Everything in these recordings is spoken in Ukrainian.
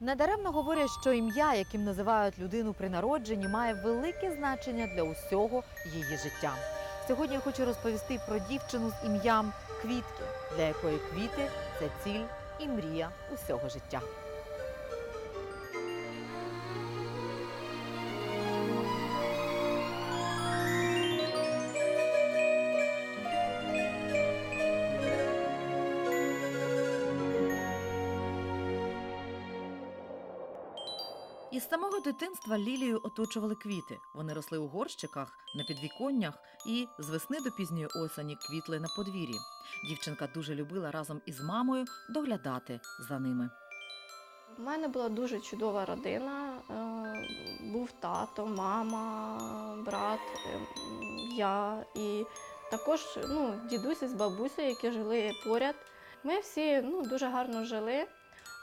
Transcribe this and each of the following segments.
Недаремно говорять, що ім'я, яким називають людину при народженні, має велике значення для усього її життя. Сьогодні я хочу розповісти про дівчину з ім'ям Квітки, для якої квіти це ціль і мрія усього життя. Із самого дитинства лілію оточували квіти. Вони росли у горщиках, на підвіконнях і з весни до пізньої осені квітли на подвір'ї. Дівчинка дуже любила разом із мамою доглядати за ними. У мене була дуже чудова родина. Е, Був тато, мама, брат, е, я і також ну, дідусь з бабусею, які жили поряд. Ми всі ну, дуже гарно жили,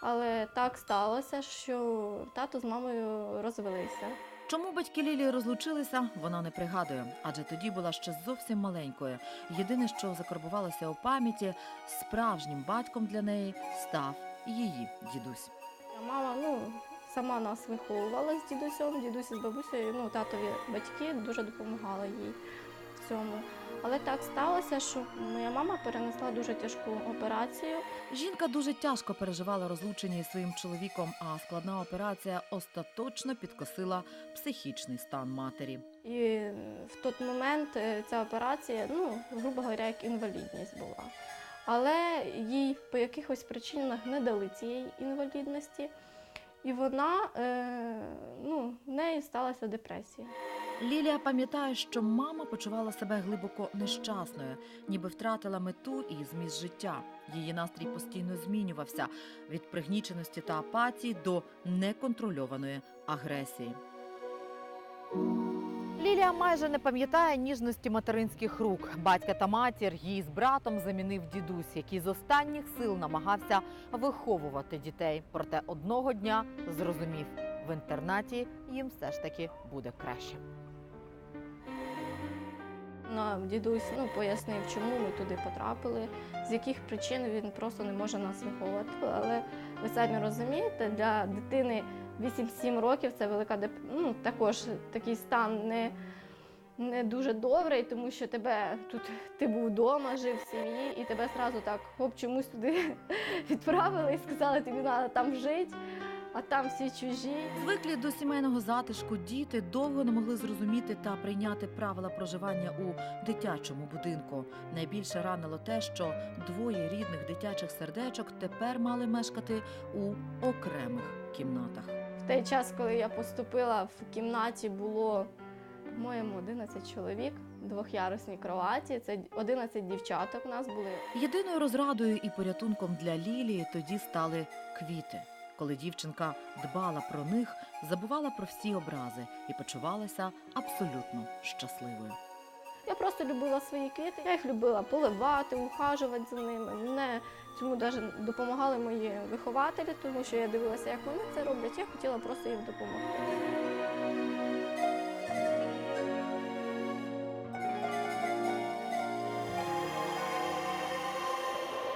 але так сталося, що тато з мамою розвелися. Чому батьки Лілії розлучилися, вона не пригадує, адже тоді була ще зовсім маленькою. Єдине, що закарбувалося у пам'яті, справжнім батьком для неї став її дідусь. Мама ну, сама нас виховувала з дідусем, дідусь з бабусею, ну, татові батьки дуже допомагали їй в цьому. Але так сталося, що моя мама перенесла дуже тяжку операцію. Жінка дуже тяжко переживала розлучення із своїм чоловіком, а складна операція остаточно підкосила психічний стан матері. І е, в той момент е, ця операція, ну, грубо говоря, як інвалідність була. Але їй по якихось причинах не дали цієї інвалідності, і вона, е, ну, в неї сталася депресія. Лілія пам'ятає, що мама почувала себе глибоко нещасною, ніби втратила мету і зміст життя. Її настрій постійно змінювався від пригніченості та апатії до неконтрольованої агресії. Лілія майже не пам'ятає ніжності материнських рук. Батька та матір її з братом замінив дідусь, який з останніх сил намагався виховувати дітей. Проте одного дня зрозумів, в інтернаті їм все ж таки буде краще. Нам дідусь ну, пояснив, чому ми туди потрапили, з яких причин він просто не може нас виховувати. Але ви самі розумієте, для дитини 8-7 років це велика ну, також такий стан не, не дуже добрий, тому що тебе тут ти був вдома, жив в сім'ї, і тебе одразу так хоп, чомусь туди відправили і сказали, тобі треба там жити, а там всі чужі. Звиклі до сімейного затишку діти довго не могли зрозуміти та прийняти правила проживання у дитячому будинку. Найбільше ранило те, що двоє рідних дитячих сердечок тепер мали мешкати у окремих кімнатах. В той час, коли я поступила в кімнаті, було, по-моєму, 11 чоловік, двох'ярусній кроваті. Це 11 дівчаток у нас були. Єдиною розрадою і порятунком для Лілії тоді стали квіти. Коли дівчинка дбала про них, забувала про всі образи і почувалася абсолютно щасливою. Я просто любила свої квіти. Я їх любила поливати, ухажувати за ними. Мене цьому навіть допомагали мої вихователі, тому що я дивилася, як вони це роблять. Я хотіла просто їм допомогти.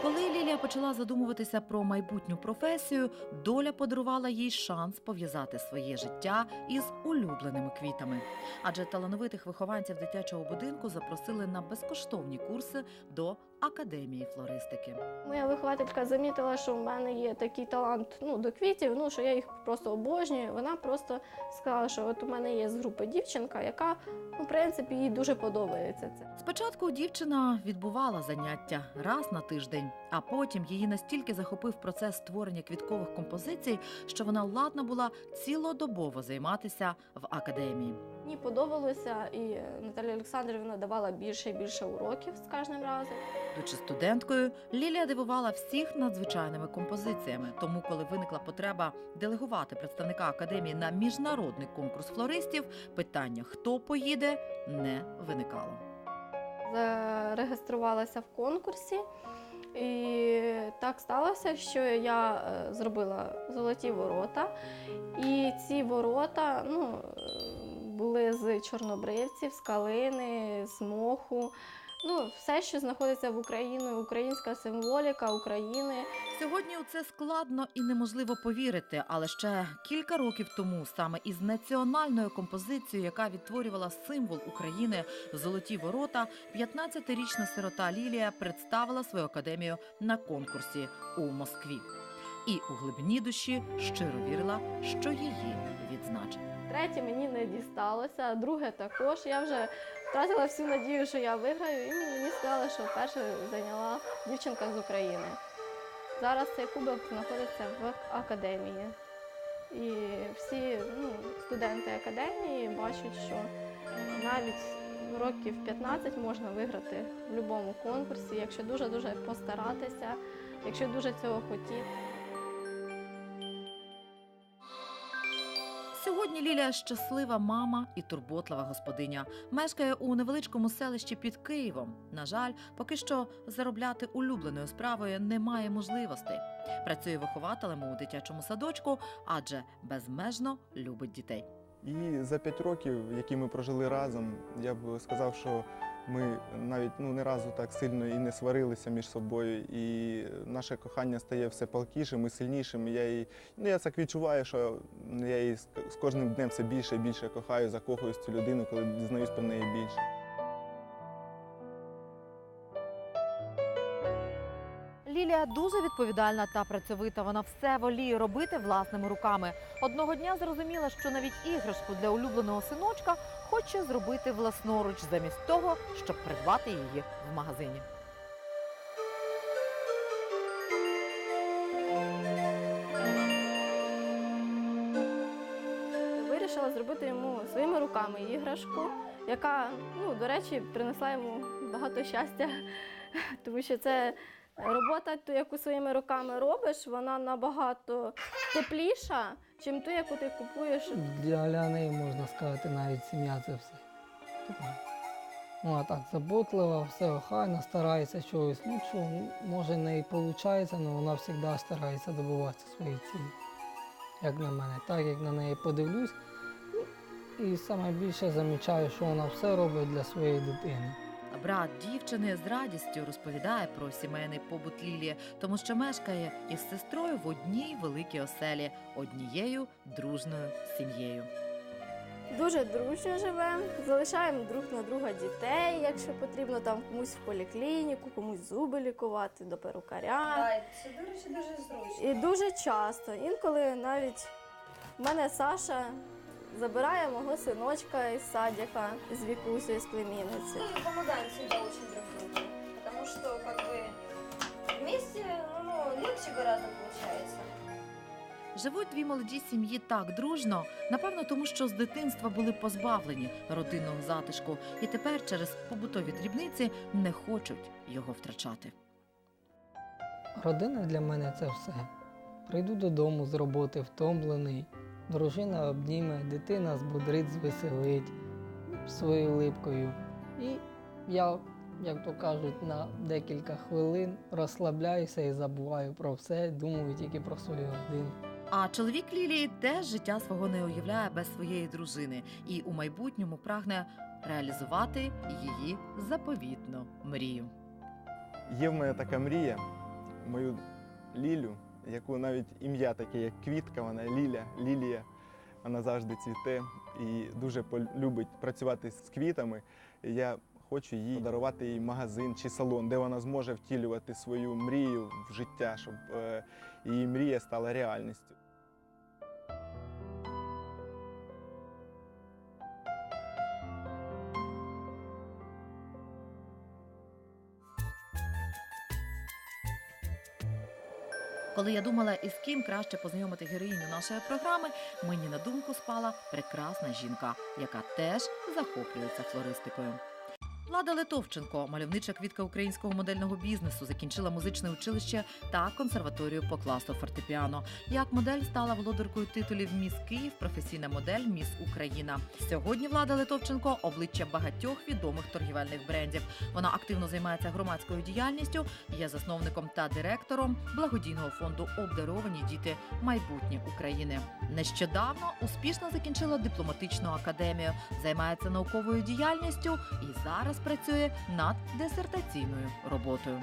Коли Лілія почала задумуватися про майбутню професію, доля подарувала їй шанс пов'язати своє життя із улюбленими квітами. Адже талановитих вихованців дитячого будинку запросили на безкоштовні курси до академії флористики. Моя вихователька замітила, що в мене є такий талант ну, до квітів, ну, що я їх просто обожнюю. Вона просто сказала, що от у мене є з групи дівчинка, яка, ну, в принципі, їй дуже подобається це. Спочатку дівчина відбувала заняття раз на тиждень, а потім її настільки захопив процес створення квіткових композицій, що вона ладна була цілодобово займатися в академії. Мені подобалося, і Наталя Олександрівна давала більше і більше уроків з кожним разом. Будучи студенткою, Лілія дивувала всіх надзвичайними композиціями. Тому, коли виникла потреба делегувати представника академії на міжнародний конкурс флористів, питання хто поїде не виникало. Зареєструвалася в конкурсі. І так сталося, що я е, зробила золоті ворота. І ці ворота ну, е, були з чорнобривців, з калини, з моху. Ну, все, що знаходиться в Україні, українська символіка України. Сьогодні у це складно і неможливо повірити, але ще кілька років тому саме із національною композицією, яка відтворювала символ України золоті ворота, 15-річна сирота Лілія представила свою академію на конкурсі у Москві. І у глибині душі щиро вірила, що її відзначать. Третє мені не дісталося, друге також. Я вже втратила всю надію, що я виграю, і мені сказали, що перше зайняла дівчинка з України. Зараз цей кубок знаходиться в академії. І всі ну, студенти академії бачать, що навіть років 15 можна виграти в будь-якому конкурсі, якщо дуже-дуже постаратися, якщо дуже цього хотіти. Сьогодні Лілія щаслива мама і турботлива господиня. Мешкає у невеличкому селищі під Києвом. На жаль, поки що заробляти улюбленою справою немає можливостей. Працює вихователем у дитячому садочку, адже безмежно любить дітей. І за п'ять років, які ми прожили разом, я б сказав, що ми навіть ну не разу так сильно і не сварилися між собою, і наше кохання стає все палкішим і сильнішим. Я її, ну я так відчуваю, що я її з кожним днем все більше і більше кохаю, закохуюсь в цю людину, коли дізнаюсь про неї більше. Лілія дуже відповідальна та працьовита. Вона все воліє робити власними руками. Одного дня зрозуміла, що навіть іграшку для улюбленого синочка хоче зробити власноруч, замість того, щоб придбати її в магазині. Вирішила зробити йому своїми руками іграшку, яка, ну, до речі, принесла йому багато щастя, тому що це робота, ту, яку своїми руками робиш, вона набагато тепліша, чим ту, яку ти купуєш. Для Ляни, можна сказати, навіть сім'я це все. Вона так заботлива, все охайно, старається чогось. Ну що, може не і виходить, але вона завжди старається добиватися своєї цілі. Як на мене, так як на неї подивлюсь. ну, І саме більше замічаю, що вона все робить для своєї дитини. Брат дівчини з радістю розповідає про сімейний побут Лілії, тому що мешкає із сестрою в одній великій оселі, однією дружною сім'єю. Дуже дружньо живемо, залишаємо друг на друга дітей, якщо потрібно там комусь в поліклініку, комусь зуби лікувати, до перукаря. Так, це, речі, дуже зручно. І дуже часто. Інколи навіть в мене Саша забирає мого синочка із садика, з вікусею, з племінниці. Мы помогаем всегда очень друг другу, потому что как бы вместе ну, легче гораздо получается. Живуть дві молоді сім'ї так дружно, напевно, тому що з дитинства були позбавлені родинного затишку, і тепер через побутові дрібниці не хочуть його втрачати. Родина для мене це все. Прийду додому з роботи втомлений, дружина обніме, дитина збудрить, звеселить своєю липкою. І я, як то кажуть, на декілька хвилин розслабляюся і забуваю про все, думаю тільки про свою родину. А чоловік Лілії теж життя свого не уявляє без своєї дружини і у майбутньому прагне реалізувати її заповітну мрію. Є в мене така мрія, мою Лілю, яку навіть ім'я таке, як квітка, вона Ліля, Лілія. Вона завжди цвіте і дуже любить працювати з квітами. Я хочу їй подарувати їй магазин чи салон, де вона зможе втілювати свою мрію в життя, щоб е, її мрія стала реальністю. Коли я думала, із ким краще познайомити героїню нашої програми, мені на думку спала прекрасна жінка, яка теж захоплюється флористикою. Влада Литовченко, мальовнича квітка українського модельного бізнесу, закінчила музичне училище та консерваторію по класу фортепіано. Як модель стала володаркою титулів Міс Київ, професійна модель Міс Україна. Сьогодні влада Литовченко обличчя багатьох відомих торгівельних брендів. Вона активно займається громадською діяльністю, є засновником та директором благодійного фонду Обдаровані діти майбутнє України. Нещодавно успішно закінчила дипломатичну академію, займається науковою діяльністю і зараз працює над дисертаційною роботою.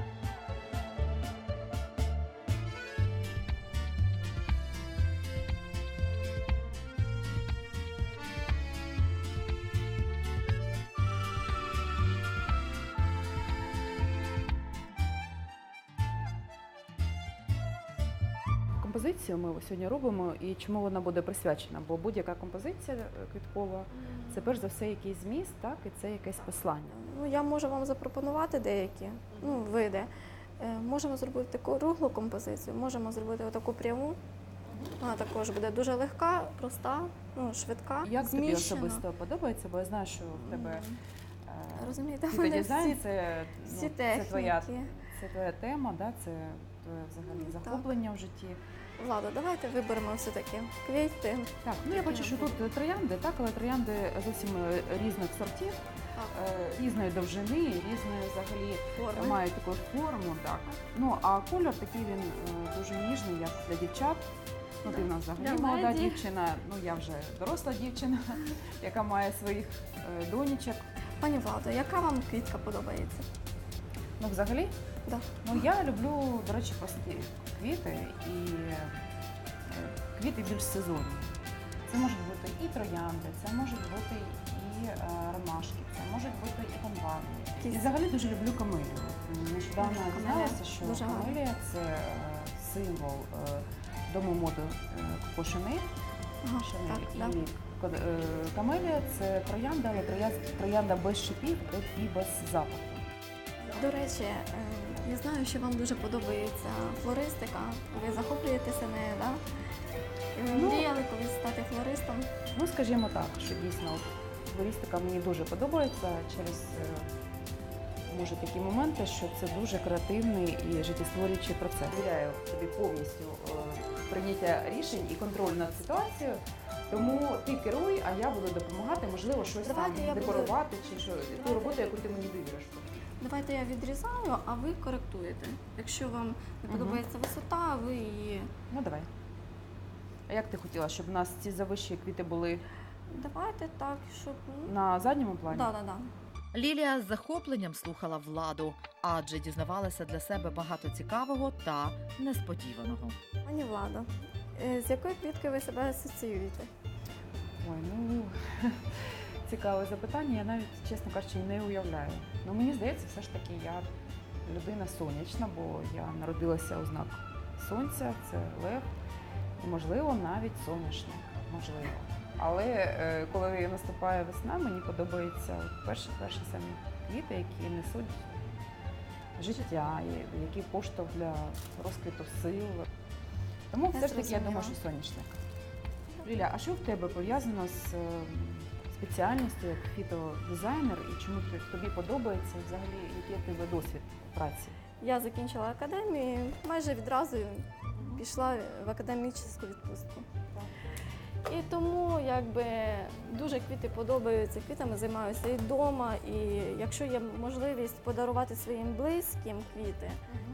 Композицію ми сьогодні робимо і чому вона буде присвячена? Бо будь-яка композиція е, квіткова це перш за все якийсь зміст, так і це якесь послання. Ну, я можу вам запропонувати деякі ну, види. Е, Можемо зробити таку круглу композицію, можемо зробити отаку пряму. Вона також буде дуже легка, проста, ну, швидка. Як тобі особисто подобається? Бо я знаю, що в тебе е, Розумієте, в мене дизайн всі, це, ну, всі це твоя це твоя тема, да? це твоє взагалі Ну, так. захоплення в житті. Влада, давайте виберемо все-таки квіти. Так, ну я бачу, що тут троянди, так, але троянди зовсім е, різних сортів, Так. Різної довжини, різної взагалі Форми. має таку форму, так. Ну а колір такий він е, дуже ніжний, як для дівчат. Ну, ти в нас взагалі молода дівчина, ну я вже доросла дівчина, яка має своїх е, донечок. Пані Владо, яка вам квітка подобається? Ну, взагалі, Да. ну я люблю, до речі, прості квіти і е, квіти більш сезонні. Це можуть бути і троянди, це можуть бути і е, ромашки, це можуть бути і комбани. І взагалі дуже люблю камелію. Нещодавно Камелія. дізналася, що Дуже гарно. камелія це е, символ е, дому моди е, Коко Шанель. Ага, Шанель. так, да. І ко- е, камелія це троянда, але троя- троянда без шипів і без запаху. До речі, е, я знаю, що вам дуже подобається флористика. Ви захоплюєтеся нею, да? І Ви Ну, мріяли колись стати флористом. Ну, скажімо так, що дійсно от, флористика мені дуже подобається через е, може такі моменти, що це дуже креативний і життєстворюючий процес. Довіряю тобі повністю е, прийняття рішень і контроль над ситуацією. Тому ти керуй, а я буду допомагати, можливо, щось Давайте там я буду- декорувати чи що ту роботу, яку ти мені довіриш. Давайте я відрізаю, а ви коректуєте. Якщо вам не подобається висота, ви її. Ну давай. А як ти хотіла, щоб у нас ці завищі квіти були Давайте так, щоб. ну, на задньому плані? Да, да, да. Лілія з захопленням слухала владу, адже дізнавалася для себе багато цікавого та несподіваного. Пані Влада, е, з якою квіткою ви себе асоціюєте? Ой, ну цікаве запитання. Я навіть, чесно кажучи, не уявляю. Ну мені здається, все ж таки я людина сонячна, бо я народилася у знак сонця, це лев, і можливо навіть соняшник. Можливо. Але е, коли наступає весна, мені подобаються перші перші самі квіти, які несуть життя, які поштовх для розквіту сил. Тому все ж таки я думаю, що соняшник. Ліля, а що в тебе пов'язано з е, спеціальністю як фітодизайнер і чому тобі подобається взагалі який в тебе досвід праці? Я закінчила академію, майже відразу пішла в академічну відпустку. І тому якби дуже квіти подобаються, квітами займаюся і вдома. І якщо є можливість подарувати своїм близьким квіти,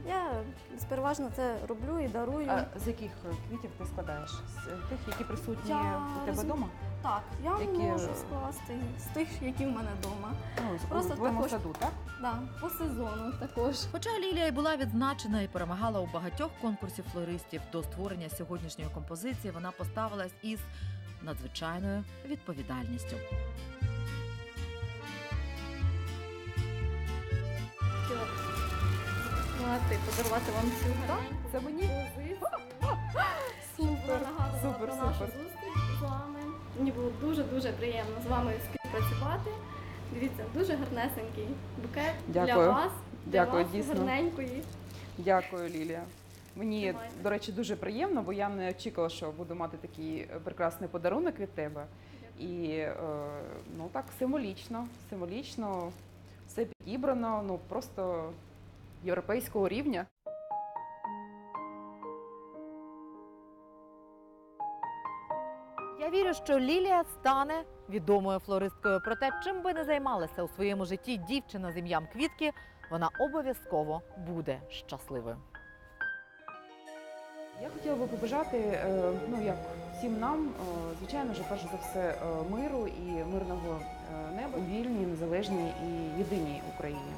я переважно це роблю і дарую. А з яких е, квітів ти складаєш? З тих, які присутні Я у тебе вдома? Так, я Які- можу скласти з тих, які в мене вдома. Ну, Просто також- саду, так? Да, по сезону також. Хоча Лілія й була відзначена і перемагала у багатьох конкурсів флористів, до створення сьогоднішньої композиції вона поставилась із надзвичайною відповідальністю. Хотіла подарувати вам цю гарненьку Це мені? позицію. Супер, нагадувала супер, про нашу супер. зустріч з вами. Мені було дуже-дуже приємно з вами співпрацювати. Дивіться, дуже гарнесенький букет для вас. Для Дякую, вас, дійсно. гарненької. Дякую, Лілія. Мені, Тримайте. до речі, дуже приємно, бо я не очікувала, що буду мати такий прекрасний подарунок від тебе. І е, ну так символічно, символічно все підібрано, ну просто європейського рівня. вірю, що Лілія стане відомою флористкою. Проте, чим би не займалася у своєму житті дівчина з ім'ям квітки, вона обов'язково буде щасливою. Я хотіла би побажати, е, ну як всім нам, е, звичайно ж, перш за все, е, миру і мирного неба у вільній, незалежній і єдиній Україні.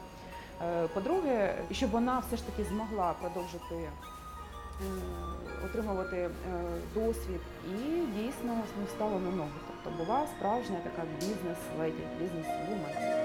По-друге, щоб вона все ж таки змогла продовжити. Е, отримувати е, досвід і дійсно ну, стало на ноги. Тобто була справжня така бізнес-леді, бізнес-вумен.